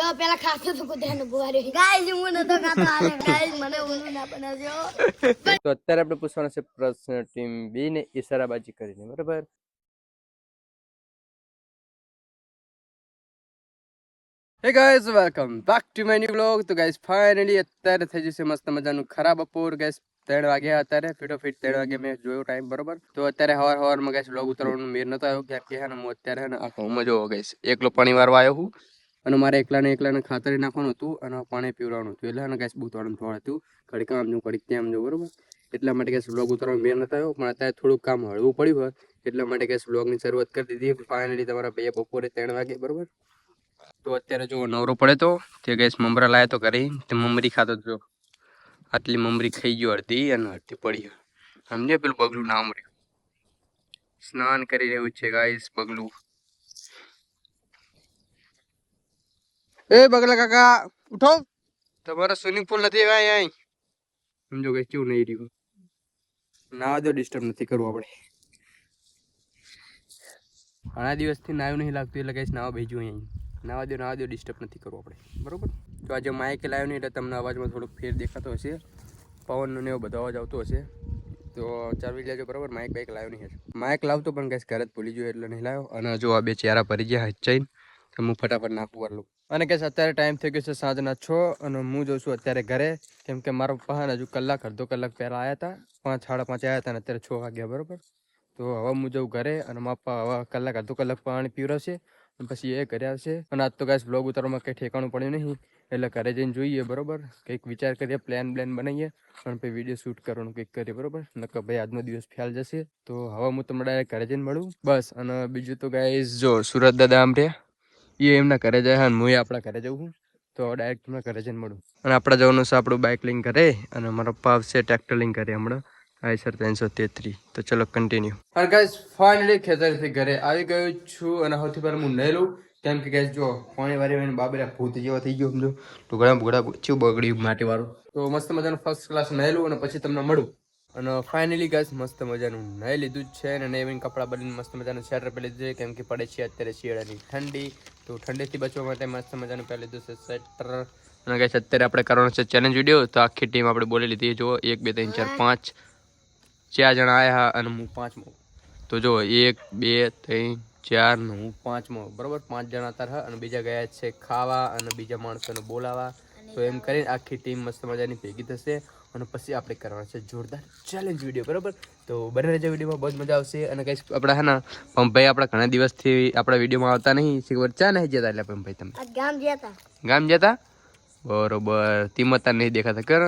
જો પેલા ખાતો તો કુતરાનો બુવારે ગાઈસ હું નતો ખાતો. આને ગાઈસ મને ઊંધું ના બનાવજો તો અત્યારે આપણે પૂછવાનો છે પ્રશ્ન ટીમ બી ને ઈશારાબાજી કરીને બરાબર? Hey guys welcome back to my new blog તો ગાઈસ ફાઇનલી અત્યારે થઈ જશે મસ્ત મજાનું ખરાબ બપોર ગાઈસ ત્રણ વાગ્યા અત્યારે ફીટો ફીટ ત્રણ વાગે મેં જોયો ટાઈમ બરોબર? તો અત્યારે હવાર હવારમાં ગાઈસ બ્લોગ ઉતારવાનું મેર નતો આવ્યો. ક્યાં કે હે ને હું અત્યારે હે ને આખો મજો જોવો એકલો પાણી વારવા આવ્યો હું. અને મારે એકલાને એકલાને ખાતર નાખવાનું હતું અને પાણી પીવડાવવાનું હતું. એટલે ગાઈઝ બહુ થોડું થોડું હતું. ઘડીક આમ જો, ઘડીક ત્યાં જો, બરોબર? એટલા માટે ગાઈઝ બ્લોગ ઉતારવાનો મેં નતા આવ્યો પણ અત્યારે થોડુંક કામ હળવું પડ્યું હોય. એટલા માટે ગાઈઝ બ્લોગની શરૂઆત કરી દીધી. ફાઇનલી તમારા બે બપોરે ત્રણ વાગે, બરાબર? તો અત્યારે જો નવરો પડે તો, તે ગેસ મમરા લાવ્યો તો ઘરે. તે મમરી ખાતો જો, આટલી મમરી ખાઈ ગયો અડધી અને અડધી પડી સમજે પેલું પગલું ના મર્યું સ્નાન કરી રહ્યું છે ગાઈસ બગલું. એ બગલા કાકા ઉઠો. તમારો સ્વિમિંગ પુલ નથી આવ્યા અહીં? સમજો કે કેવું નહીં રહ્યું. નાવા દો ડિસ્ટર્બ નથી કરવું આપણે. ઘણા દિવસથી નાયું નહીં લાગતું એટલે કહીશ નાવા ભેજું અહીં. નાવા દો નાવા દો ડિસ્ટર્બ નથી કરવું આપણે. બરાબર? તો આજે માઇક લાવ્યો નહીં એટલે તમને અવાજમાં થોડોક ફેર દેખાતો હશે. પવનનો ને એવો બધો અવાજ આવતો હશે. તો ચાલવી લેજો બરોબર? માઇક બાઇક લાવ્યો નહીં માઇક લાવતો પણ કઈ ઘરે જ ભૂલી ગયો એટલે નહીં લાવ્યો અને જો આ બે ચહેરા ભરી ગયા હચાઈને તો હું ફટાફટ નાખું લઉં અને કે અત્યારે ટાઈમ થઈ ગયો છે સાંજના છ અને હું જોઉં છું અત્યારે ઘરે. કેમ કે મારો પહાણ હજુ કલાક, અડધો કલાક પહેલાં આવ્યા હતા પાંચ, સાડા પાંચ આવ્યા હતા અને અત્યારે છ વાગ્યા, બરોબર? તો હવે હું જઉં ઘરે અને મારા હવે કલાક, અડધો કલાક પાણી પીવડાવશે અને પછી એ ઘરે આવશે. અને આજ તો ગાઈસ બ્લોગ ઉતારવામાં કંઈ ઠેકાણું પડ્યું નહીં, એટલે ઘરે જઈને જોઈએ, બરોબર? કંઈક વિચાર કરીએ પ્લાન બ્લાન બનાવીએ અને પછી વીડિયો શૂટ કરવાનું કંઈક કરીએ, બરોબર? નકર ભાઈ આજનો દિવસ ફેલ જશે. તો હવે હું તમને ઘરે જઈને મળું. બસ, અને બીજું તો ગાઈસ જો સુરત દાદા આમ રહ્યા. એ એમના ઘરે જાય અને હું આપણા ઘરે જઉં છું. તો ડાયરેક્ટ તમને ઘરે જઈને મળું. અને આપણે જવાનું છે આપણું બાઇક લિંક કરે અને મારા પપ્પા આવશે ટ્રેક્ટર લિંક કરે હમણાં. આઈસર ત્રણસો તેત્રી તો ચલો કન્ટિન્યુ અને ગાઈસ ફાઇનલી ખેતરથી ઘરે આવી ગયો છું અને સૌથી પહેલાં હું નહીં લઉં કેમ કે ગાઈસ જો પાણી વારી વારીને બાબરા ભૂત જેવા થઈ ગયો, સમજો. ઘણા બુગડા ચેવું બગડ્યું માટીવાળું. તો મસ્ત મજાનું ફર્સ્ટ ક્લાસ નહીં લઉં અને પછી તમને મળું. અને ફાઇનલી ગાઈસ મસ્ત મજાનું નહીં લીધું જ છે અને નહીં કપડાં બદલીને મસ્ત મજાનું સ્વેટર પહેરી લીધું છે. કેમ કે પડે છે અત્યારે શિયાળાની ઠંડી. તો ઠંડીથી બચવા માટે મસ્ત મજાનું પહેલી લીધું છે સ્વેટર અને છે અત્યારે આપણે કરવાનો છે ચેલેન્જ વીડિયો તો આખી ટીમ આપણે બોલી લીધી જુઓ, એક, બે, ત્રણ, ચાર, પાંચ. ચાર જણા આવ્યા અને હું પાંચમો. તો જુઓ, એક, બે, ત્રણ, ચાર ને હું પાંચમો. બરાબર? પાંચ જણા તાર અને બીજા ગયા છે ખાવા અને બીજા માણસોને બોલાવા. તો એમ કરીને આખી ટીમ મસ્ત મજાની ભેગી થશે. અને પછી આપણે કરવાના છે જોરદાર ચેલેન્જ વીડિયો બરાબર? તો બને રહેજો વિડીયોમાં બહુ જ મજા આવશે. અને કંઈ આપણા હે ને પંપભાઈ આપણા ઘણા દિવસથી આપણા વિડીયોમાં આવતા નહીં. ખબર ચા નહીં જતા એટલે પંપભાઈ તમે? ગામ ગયા હતા ગામ જતા? બરોબર. તિમતા નહીં દેખાતા. કર.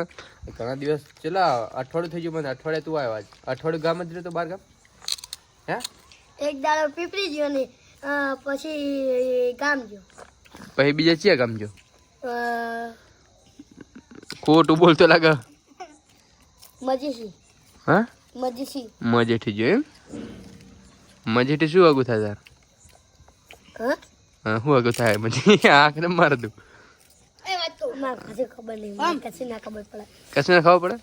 ઘણા દિવસ ચલા અઠવાડિયું થઈ ગયું મને. અઠવાડિયે તું આવ્યો આજ. અઠવાડિયું ગામ જ રહ્યો બાર ગામ? હે? એક દાડો પીપળી ગયો ને પછી ગામ ગયો. પછી બીજા ચિયા ગામ અ, ખોટું બોલતો લાગે. મજીસી હા? મજીસી મજેઠી જો એમ? મજેથી શું આગું થાય તાર? હા? હા શું આગું થાય મજી આંખને માર દઉં. કશી ખબર નહીં મને ના ખબર પડે. કશું ના ખબર પડે?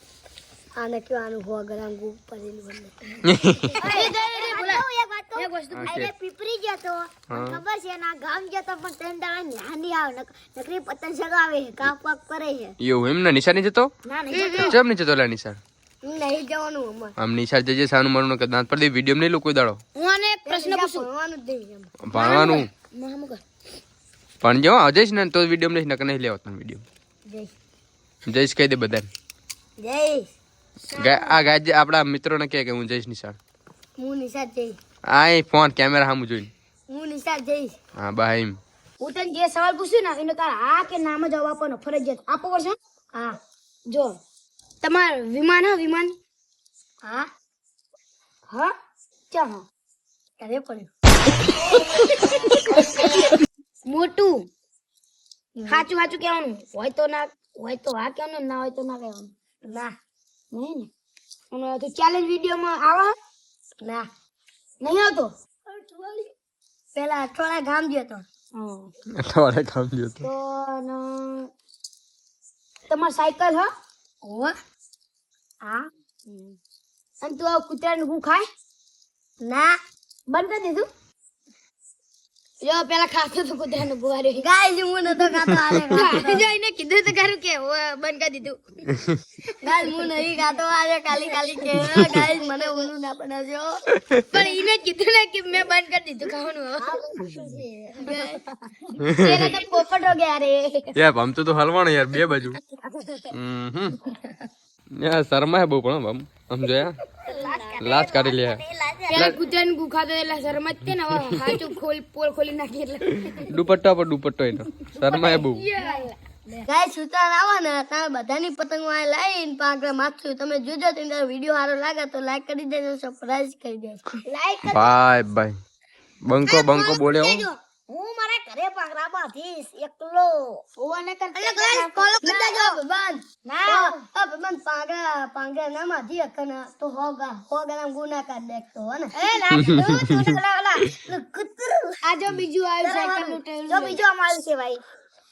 આને કયો આનું હોવા ગરામ ગુ પડેલું બને. પીપરી ખબર છે ના ગામ ગયો પણ ત્રણ દાડા ન્યા આવે નકરી પતંગ ચગાવે છે કાપ કરે છે. એવું એમ ને? નિશાળ જતો? ના નહીં ચમ નહીં જતો લા નિશાળ? નહીં જવાનું અમાર. આમ નિશાળ જજે સાનું મારું કે દાંત પડી વીડિયો નહીં લો કોઈ દાડો. હું આને પ્રશ્ન પૂછું? ભણવાનું એમ. ભણવાનું? પણ જો આવજેશ ને તો વીડિયો નહીં નકર નહીં લેવા તને વીડિયો જય જઈશ કહી દે બધાને. જય આ ગાય આપણા મિત્રોને કહે કે હું જઈશ નિશાળ. હું નિશાળ જઈશ. આ ફોન કેમેરા સામું જોઈને. હું નિશાળ જઈશ. હા ભાઈ એમ. હું તને જે સવાલ પૂછ્યું ને એનો તાર હા કે નામ જવાબ આપવાનો ફરજિયાત. આપો પડશે હા જો. તમાર વિમાન હા વિમાન? હા. હા? ચા હા. તારે પડ્યું. મોટું. સાચું સાચું કહેવાનું. હોય તો ના હોય તો હા કહેવાનું ના હોય તો ના કહેવાનું. ના. નહીં ને? અને તો ચેલેન્જ વિડીયોમાં આવા. ના નહીં આવતો? પેલા અઠવાડિયા ગામ ગયો તો. અઠવાડિયા ગામ કામ જોતું તો ન તમાર સાયકલ હા? હોવા હા. અને તું કૂતરાનું હું ખાય? ના. બંધ કરી દીધું? જો પેલા ખાતો તો કુતરાનો ગુવારે ગાઈસ હું નતો ખાતો આલે જો કીધું તો ખરું કે બંધ કરી દીધું. ગાઈસ હું નહીં ખાતો આજે કાલી કાલી કે ગાઈસ મને ઊંધું ના બનાવજો પણ એને કીધું ને કે મેં બંધ કરી દીધું ખાવાનું હવે તેરે તો પોપટ હો ગયા રે. યાર ભમતું તો હલવાનું યાર બે બાજુ. હમ યાર શરમા હે બહુ પણ ભમ સમજો યાર લાજ કાઢી લે. પેલા કૂતરાનું ગુ ખાતો એટલે શરમ જ તે ને હવે હાચું ખોલ પોલ ખોલી નાખી એટલે. દુપટ્ટા પર દુપટ્ટો એનો. શરમાય બહુ. ગાય સુતા આવો ને તમે બધાની પતંગો આ લાવીને પાંકડા માથું. તમે જોજો તો વીડિયો સારો લાગે તો લાઈક કરી દેજો સરપ્રાઈઝ કરી દેજો. લાઈક બાય બાય બંકો બંકો બોલ્યો હો. હું મારા ઘરે પાંકડા બાંધીશ એકલો. ઓવાને કરતા ગાઈસ ફોલો કરી દેજો. ભગવાન ના. પાંગડા પાંગડા ના માધી અકન તો હોગા હોગા નામ ગુના કર દેખતો હો ને એ ના તું તું ઓલા કુતરું આ જો બીજું આવ્યું સાયકલનું ટેલ જો બીજો અમારું છે ભાઈ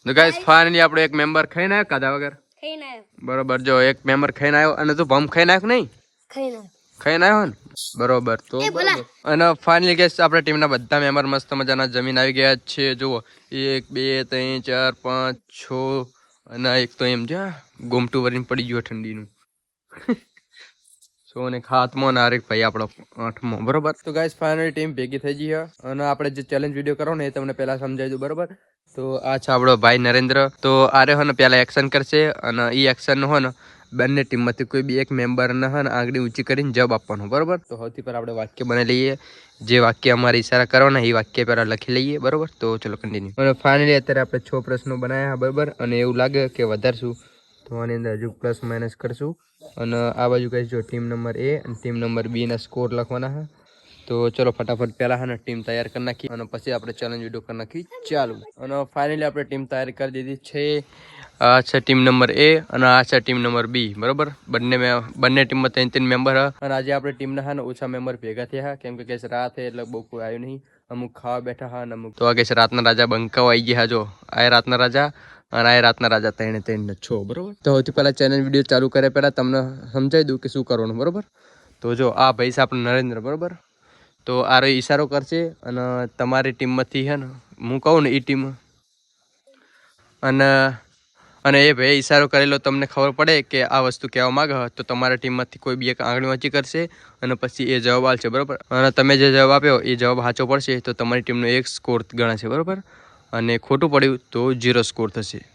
તો ગાઈસ ફાઇનલી આપણે એક મેમ્બર ખાઈને આવ્યો કાદા વગર ખાઈને બરોબર જો એક મેમ્બર ખાઈને આવ્યો અને તું ભમ ખાઈને આવ્યો નહીં ખાઈને ખાઈને આવ્યો ને બરોબર તો બરોબર. અને ફાઇનલી ગેસ આપણા ટીમના બધા મેમ્બર મસ્ત મજાના જમીન આવી ગયા છે જુઓ એક બે ત્રણ ચાર પાંચ છ અને એક તો એમ જ્યાં ગોમટું વરીને પડી ગયો ઠંડીનું. સો ને હાથમાં ને આરેક ભાઈ આપણો આઠમો. બરોબર? તો ગાઈસ ફાઇનલી ટીમ ભેગી થઈ ગઈ અને આપણે જે ચેલેન્જ વીડિયો કરો ને, એ તમને પહેલા સમજાવી દઉં, બરોબર? તો આ છે આપણો ભાઈ નરેન્દ્ર. તો આરે હો ને, પહેલાં એક્શન કરશે અને એ એક્શન હો ને બંને ટીમમાંથી કોઈ બી એક મેમ્બરને હે ને આંગળી ઊંચી કરીને જવાબ આપવાનો, બરાબર? તો સૌથી પહેલાં આપણે વાક્ય બનાવી લઈએ. જે વાક્ય અમારે ઈશારા કરવાના એ વાક્ય પહેલાં લખી લઈએ, બરાબર? તો ચલો કન્ટિન્યુ અને ફાઇનલી અત્યારે આપણે છ પ્રશ્નો બનાવ્યા, બરાબર? અને એવું લાગે કે વધારશું તો આની અંદર હજુ પ્લસ માઇનસ કરશું. અને આ બાજુ કહીશ જો ટીમ નંબર એ અને ટીમ નંબર બી ના સ્કોર લખવાના છે. તો ચલો ફટાફટ પહેલા હાને ટીમ તૈયાર કરી નાખી અને પછી આપણે ચેલેન્જ વીડિયો કરી નાખી. ચાલુ. અને ફાઇનલી આપણે ટીમ તૈયાર કરી દીધી છે. આ છે ટીમ નંબર એ અને આ છે ટીમ નંબર બી બરોબર? બંને બંને ટીમમાં ત્રણ ત્રણ મેમ્બર અને આજે આપણે ટીમના હા ઓછા મેમ્બર ભેગા થયા કેમ કે કહેશે રાત છે એટલે બહુ કોઈ આવ્યું નહીં. અમુક ખાવા બેઠા હા અમુક તો આ કહેશે રાતના રાજા બંકાઓ આવી ગયા જો. આ રાતના રાજા અને આ રાતના રાજા ત્રણે ત્રણ છો. બરોબર? તો સૌથી પહેલાં ચેનલ વીડિયો ચાલુ કરે પહેલાં તમને સમજાવી દઉં કે શું કરવાનું. બરોબર? તો જો આ ભાઈ છે આપણે નરેન્દ્ર. બરોબર? તો આ રહ્યો ઈશારો કરશે અને તમારી ટીમમાંથી છે ને, હું કહું ને એ ટીમ. અને અને એ ભાઈ ઈશારો કરેલો તમને ખબર પડે કે આ વસ્તુ કહેવા માંગે તો તમારા ટીમમાંથી કોઈ બી એક આંગળી વાંચી કરશે અને પછી એ જવાબ આવશે બરાબર? અને તમે જે જવાબ આપ્યો, એ જવાબ સાચો પડશે, તો તમારી ટીમનો એક સ્કોર ગણાશે, બરાબર? અને ખોટું પડ્યું તો ઝીરો સ્કોર થશે.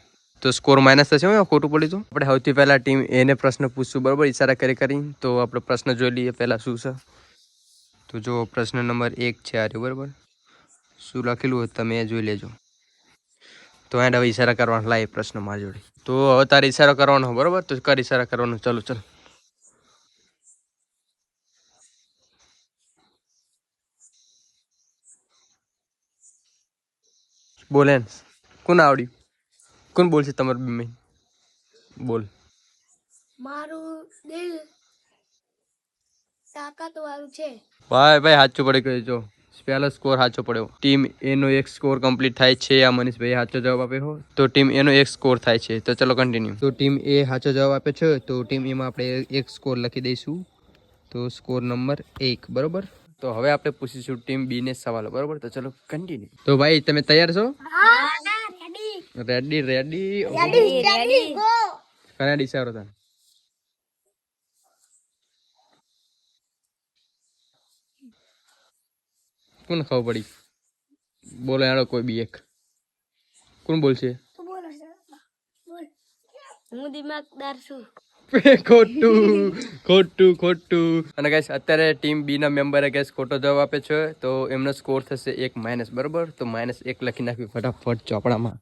તો સ્કોર માઇનસ થશે હો, ખોટું પડ્યું તો? આપણે સૌથી પહેલાં ટીમ એને પ્રશ્ન પૂછશું, બરાબર? ઈશારા કરી કરીને, તો આપણે પ્રશ્ન જોઈ લઈએ પહેલાં શું છે. તો જો પ્રશ્ન નંબર એક છે આ બરાબર? શું લખેલું હોય તમે જોઈ લેજો. તો એન્ડ હવે ઈશારા કરવાનો, લાય પ્રશ્ન મારી જોડે. તો હવે તારે ઈશારો કરવાનો, બરાબર? તો કર ઈશારા કરવાનો, ચલો ચલો. બોલે કોણ આવડ્યું? કોણ બોલશે તમારું બોલ. મારું દિલ તાકાત વાળું છે. ભાઈ ભાઈ સાચું પડી ગયું જો. પહેલો સ્કોર સાચો પડ્યો. ટીમ એનો એક સ્કોર કમ્પ્લીટ થાય છે આ મનીષભાઈ સાચો જવાબ આપ્યો તો ટીમ એનો એક સ્કોર થાય છે. તો ચલો કન્ટિન્યુ તો ટીમ એ સાચો જવાબ આપે છે તો ટીમ એમાં આપણે એક સ્કોર લખી દઈશું. તો સ્કોર નંબર એક બરોબર? તો હવે આપણે પૂછીશું ટીમ બી ને સવાલો બરોબર? તો ચલો કન્ટિન્યુ તો ભાઈ તમે તૈયાર છો? રેડી રેડી કના ડિસારો હતા કોણ ખબર પડી? બોલે યાર કોઈ બી એક. કોણ બોલશે? હું દિમાગદાર છું. ખોટું ખોટું ખોટું. અને ગાઈસ અત્યારે ટીમ બી ના મેમ્બરે ગેસ ખોટો જવાબ આપે છે. તો એમનો સ્કોર થશે એક માઇનસ બરોબર? તો માઇનસ એક લખી નાખ્યું ફટાફટ ચોપડામાં.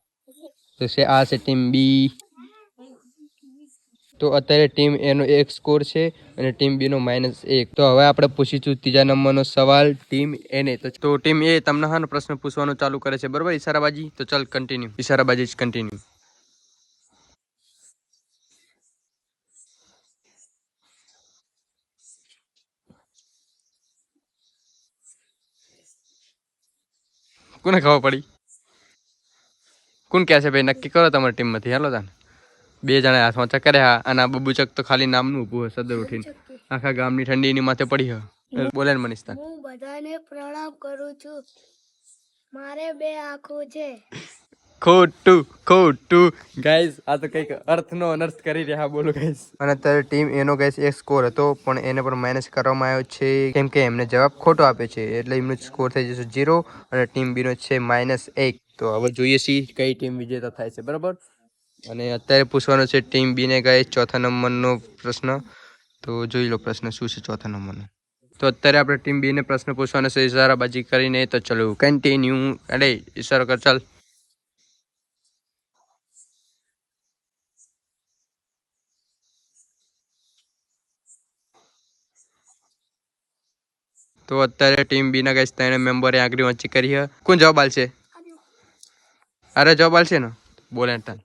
તો છે આ છે ટીમ બી તો અત્યારે ટીમ એનો એક સ્કોર છે અને ટીમ બીનો માઇનસ એક. તો હવે આપણે પૂછીશું ત્રીજા નંબરનો સવાલ ટીમ એને તો ટીમ એ તમને હાનો પ્રશ્ન પૂછવાનું ચાલુ કરે છે. બરાબર, ઈશારાબાજી? તો ચાલ કન્ટિન્યુ ઈશારાબાજી જ કન્ટિન્યુ કોને ખબર પડી? કોણ કહે છે, ભાઈ, નક્કી કરો તમારી ટીમમાંથી હાલો તાન. બે જણા હાથમાં હા અને આ બબુચક તો ખાલી નામનું ઊભું હોય સદર ઉઠીને. આખા ગામની ઠંડી એની માથે પડી હોય બોલે ને મનીષ હું બધાને પ્રણામ કરું છું. મારે બે આંખો છે. ખોટું ખોટું. ગાઈઝ આ તો કંઈક અર્થનો અનર્થ કરી રહ્યા બોલો ગાઈઝ અને અત્યારે ટીમ એનો ગાઈઝ એક સ્કોર હતો પણ એને પણ માઇનસ કરવામાં આવ્યો છે કેમ કે એમને જવાબ ખોટો આપે છે એટલે એમનો સ્કોર થઈ જશે ઝીરો અને ટીમ બીનો છે માઇનસ એક. તો હવે જોઈએ છીએ કઈ ટીમ વિજેતા થાય છે બરાબર? અને અત્યારે પૂછવાનો છે ટીમ બીને કઈ ચોથા નંબરનો પ્રશ્ન? તો જોઈ લો પ્રશ્ન શું છે ચોથા નંબરનો. તો અત્યારે આપણે ટીમ બીને પ્રશ્ન પૂછવાનો છે ઇશારાબાજી કરીને. તો ચલો કન્ટિન્યુ અરે ઈશારો કર ચાલ. તો અત્યારે ટીમ બી ના ગઈ ત્રણ મેમ્બરે આગળ વાંચી કરી કોણ જવાબ આલશે અરે જવાબ આલશે ને? બોલે તન.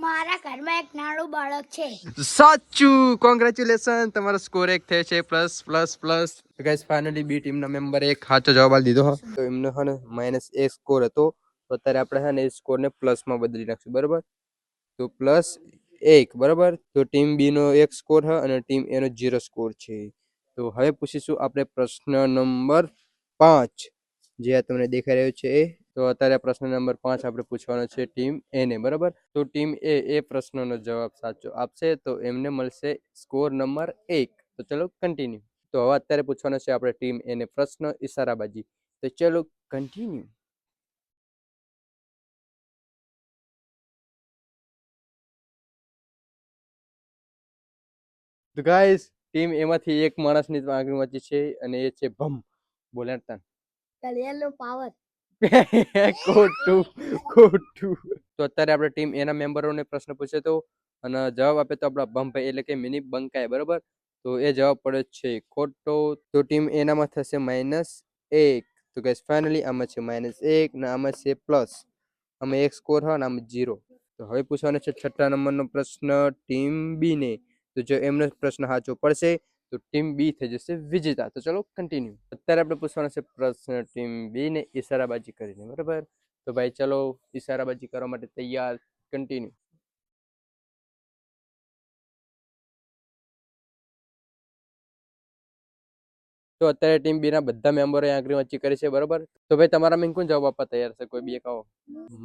મારા ઘરમાં એક નાનું બાળક છે. સાચું. કોંગ્રેચ્યુલેશન તમારો સ્કોર એક થયો છે. Plus plus plus guys finally B ટીમના મેમ્બર એક સાચો જવાબ આપી દીધો તો એમનો, હે ને માઇનસ એક સ્કોર હતો. તો અત્યારે આપણે, હે ને, એ સ્કોરને પ્લસમાં બદલી નાખશું. બરાબર? તો પ્લસ એક, બરાબર? તો ટીમ બી નો એક સ્કોર છે અને ટીમ એ નો ઝીરો સ્કોર છે. તો હવે પૂછીશું આપણે પ્રશ્ન નંબર પાંચ. જે આ તમને દેખાઈ રહ્યો છે એ તો અત્યારે પ્રશ્ન નંબર પાંચ આપણે પૂછવાનો છે ટીમ એને બરાબર? તો ટીમ એ એ પ્રશ્નનો જવાબ સાચો આપશે, તો એમને મળશે સ્કોર નંબર એક. તો ચલો કન્ટિન્યુ તો હવે અત્યારે પૂછવાનો છે આપણે ટીમ એને પ્રશ્ન ઇશારાબાજી તો ચલો કન્ટિન્યુ તો ટીમ એમાંથી એક માણસની આગળ વાંચી છે અને એ છે ભમ. બોલાતા યલો પાવર ખોટું ખોટું. તો અત્યારે આપણે ટીમ એના મેમ્બરોને પ્રશ્ન પૂછે તો, અને જવાબ આપે તો આપણા બમ્પાઈ એટલે કે મિની બંકાય બરોબર? તો એ જવાબ પડે છે ખોટો. તો ટીમ એનામાં થશે માઇનસ એક. તો ગેસ ફાઇનલી આમાં છે માઇનસ એક, ને આમાં છે પ્લસ આમાં એક સ્કોર હોય ને આમાં જીરો તો હવે પૂછવાનો છે છઠ્ઠા નંબરનો પ્રશ્ન ટીમ બી ને. તો જો એમનો પ્રશ્ન સાચો પડશે તો ટીમ બી થઈ જશે વિજેતા. તો ચલો કન્ટિન્યુ અત્યારે આપણે પૂછવાનો છે પ્રશ્ન ટીમ બી ને ઈશારાબાજી કરીને, બરાબર? તો ભાઈ ચલો ઈશારાબાજી કરવા માટે તૈયાર કન્ટિન્યુ તો અત્યારે ટીમ બી ના બધા મેમ્બરો આંકડી વાંચી કરી છે, બરોબર? તો ભાઈ તમારા મેં કોણ જવાબ આપવા તૈયાર છે? કોઈ બી કહો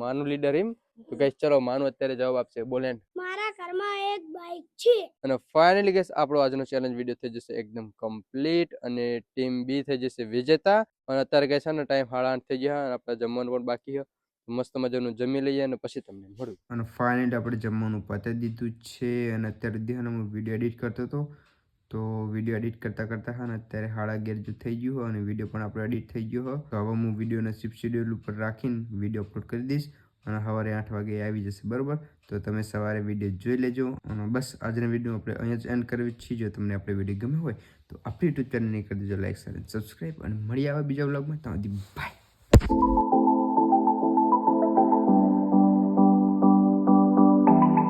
માનું લીડર એમ? તો કહીશ ચલો માનું અત્યારે જવાબ આપશે. બોલે મારા ઘરમાં એક બાઈક છે. અને ફાઇનલી ગેસ આપણો આજનો ચેલેન્જ વીડિયો થઈ જશે એકદમ કમ્પ્લીટ અને ટીમ બી થઈ જશે વિજેતા. અને અત્યારે છે ને ટાઈમ સાડા આઠ થઈ ગયા અને આપણે જમવાનું પણ બાકી છે. મસ્ત મજાનું જમી લઈએ અને પછી તમને મળું. અને ફાઇનલી આપણે જમવાનું પતાવી દીધું છે અને અત્યારે ધ્યાન હું વીડિયો એડિટ કરતો હતો. તો વીડિયો એડિટ કરતાં કરતાં હા ને અત્યારે હાડા ગેર જેવું થઈ ગયું હોય અને વીડિયો પણ આપણો એડિટ થઈ ગયો હોય તો હવે હું વિડીયોને શિપ શેડ્યુલ ઉપર રાખીને વીડિયો અપલોડ કરી દઈશ. અને સવારે આઠ વાગે આવી જશે, બરાબર? તો તમે સવારે વીડિયો જોઈ લેજો અને બસ, આજના વીડિયો આપણે અહીંયા જ એન્ડ કરવી છીએ જો તમને આપણે વીડિયો ગમે હોય, તો આપણી યુટ્યુબ ચેનલને કરી દેજો લાઈક અને સબસ્ક્રાઈબ અને મળી આવે બીજા બ્લોગમાં તમારી બાય